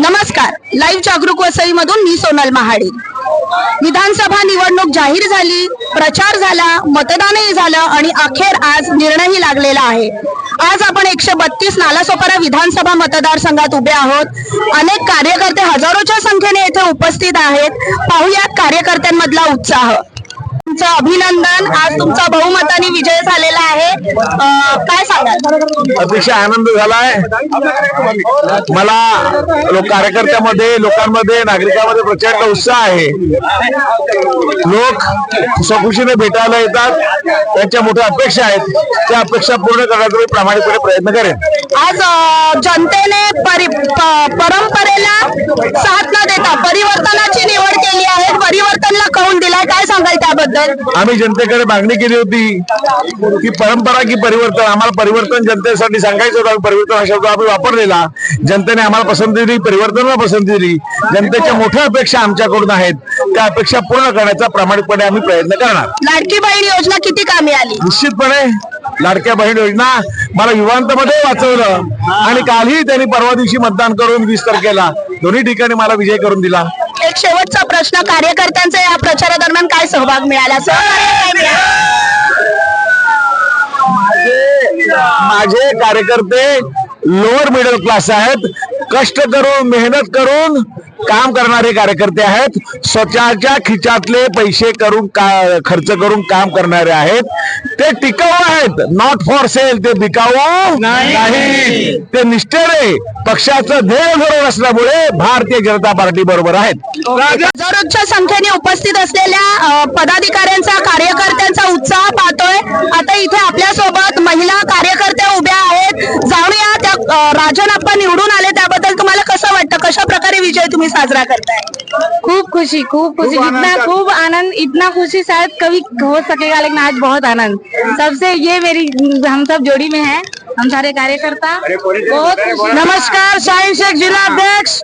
नमस्कार. लाईव्ह जागरूक वसई मधून मी सोनल महाडी विधानसभा निवडणूक जाहीर झाली प्रचार झाला मतदानही झालं आणि अखेर आज निर्णयही लागलेला आहे. आज आपण एकशे बत्तीस नालासोपारा विधानसभा मतदारसंघात उभे आहोत. अनेक कार्यकर्ते हजारोच्या संख्येने येथे उपस्थित आहेत. पाहुयात कार्यकर्त्यांमधला उत्साह. तुमचं अभिनंदन. आज तुमचा बहुमताने विजय झाला. काय सांगाल? अतिशय आनंद झालाय. मला लोक कार्यकर्त्यामध्ये लोकांमध्ये नागरिकांमध्ये प्रचंड उत्साह आहे. लोक स्वखुशीने भेटायला येतात. त्यांच्या मोठ्या अपेक्षा आहेत. त्या अपेक्षा पूर्ण करण्याचा मी प्रामाणिकपणे प्रयत्न करेन. आज जनतेने परंपरेला साथ न देता परिवर्तनाची निवड केली आहे परिवर्तनला कौल दिलाय काय त्याबद्दल आम्ही जनतेकडे मागणी केली होती की परंपरा की परिवर्तन आम्हाला परिवर्तन जनतेसाठी सांगायचं होतं आम्ही परिवर्तन हा शब्द आम्ही वापरलेला. जनतेने आम्हाला पसंती दिली परिवर्तनाला पसंती दिली. जनतेच्या मोठ्या अपेक्षा आमच्याकडून आहेत. त्या अपेक्षा पूर्ण करण्याचा प्रामाणिकपणे आम्ही प्रयत्न करणार. लाडकी बहीण योजना किती कामी आली? निश्चितपणे. लाडक्या बहीण योजना मला युवांतमध्ये वाचवलं आणि कालही त्यांनी परवा दिवशी मतदान करून वीस तारखेला दोन्ही ठिकाणी मला विजय करून दिला. एक शेवटचा प्रश्न कार्यकर्त्यांचा सहभाग मिळाला सहकार्य काय मिळालं? माझे कार्यकर्ते लोअर मिडल क्लास आहेत कष्ट करून मेहनत करून काम करणारे कार्यकर्ते आहेत. स्वतःच्या खिचातले पैसे करून का- खर्च करून काम करणारे आहेत. ते टिकाऊ आहेत. नॉट फॉर सेल ते बिकाऊ नाही. ते निष्ठेने पक्षाचं ध्येय धरून असल्यामुळे भारतीय जनता पार्टी बरोबर आहेत हजारोच्या संख्येने उपस्थित असलेल्या पदाधिकाऱ्यांचा कार्यकर्त्यांचा उत्साह पाहतोय. आता इथे आपल्यासोबत महिला कार्यकर्त्या उभ्या आहेत. जाणूया त्या राजन तुम्ही साजरा करताय खूब खुशी खूब खुशी। जितना खूब आनंद इतना खुशी शायद कभी हो सकेगा लेकिन आज बहुत आनंद। सबसे ये मेरी हम सब जोड़ी में है हम सारे कार्यकर्ता। बहुत नमस्कार शाहीन शेख जिला अध्यक्ष।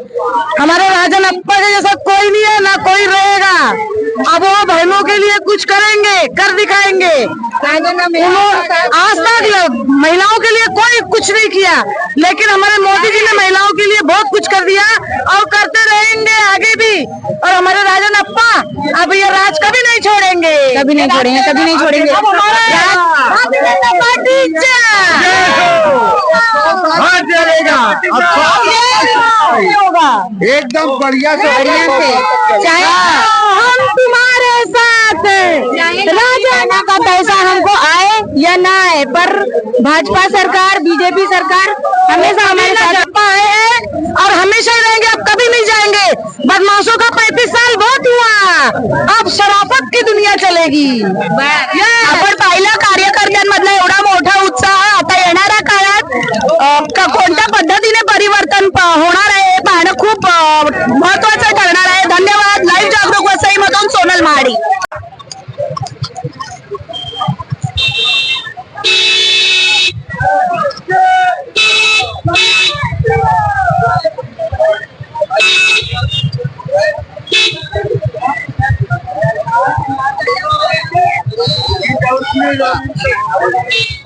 हमारे राजन अप्पा के जैसा कोई नहीं है ना कोई रहेगा। अब वो बहनों के लिए कुछ करेंगे कर दिखाएँगे। आज तक महिलाओं के लिए कोई कुछ नहीं किया। लेकिन हमारे मोदी जी ने महिलाओं के लिए बहुत कुछ कर दिया और करते रहेंगे आगे भी और हमारे राजन अप्पा अब ये राज कभी नहीं छोड़ेंगे। कभी नहीं छोड़ेंगे कभी नहीं छोड़ेंगे। अब हमारे भारतीय जनता पार्टी जय! होगा। एकदम बढ़िया से चाहे हम तुम्हारे साथ। हैं। राजाना का पैसा हमको आए या ना आए पर भाजपा सरकार बीजेपी सरकार हमेशा हमारे साथ आए हैं और हमेशा रहेंगे अब कभी नहीं जाएँगे। बदमाशों का अब शराफत की दुनिया चलेगी। आपण पाहिलं कार्यकर्त्यांमधला Oh my God.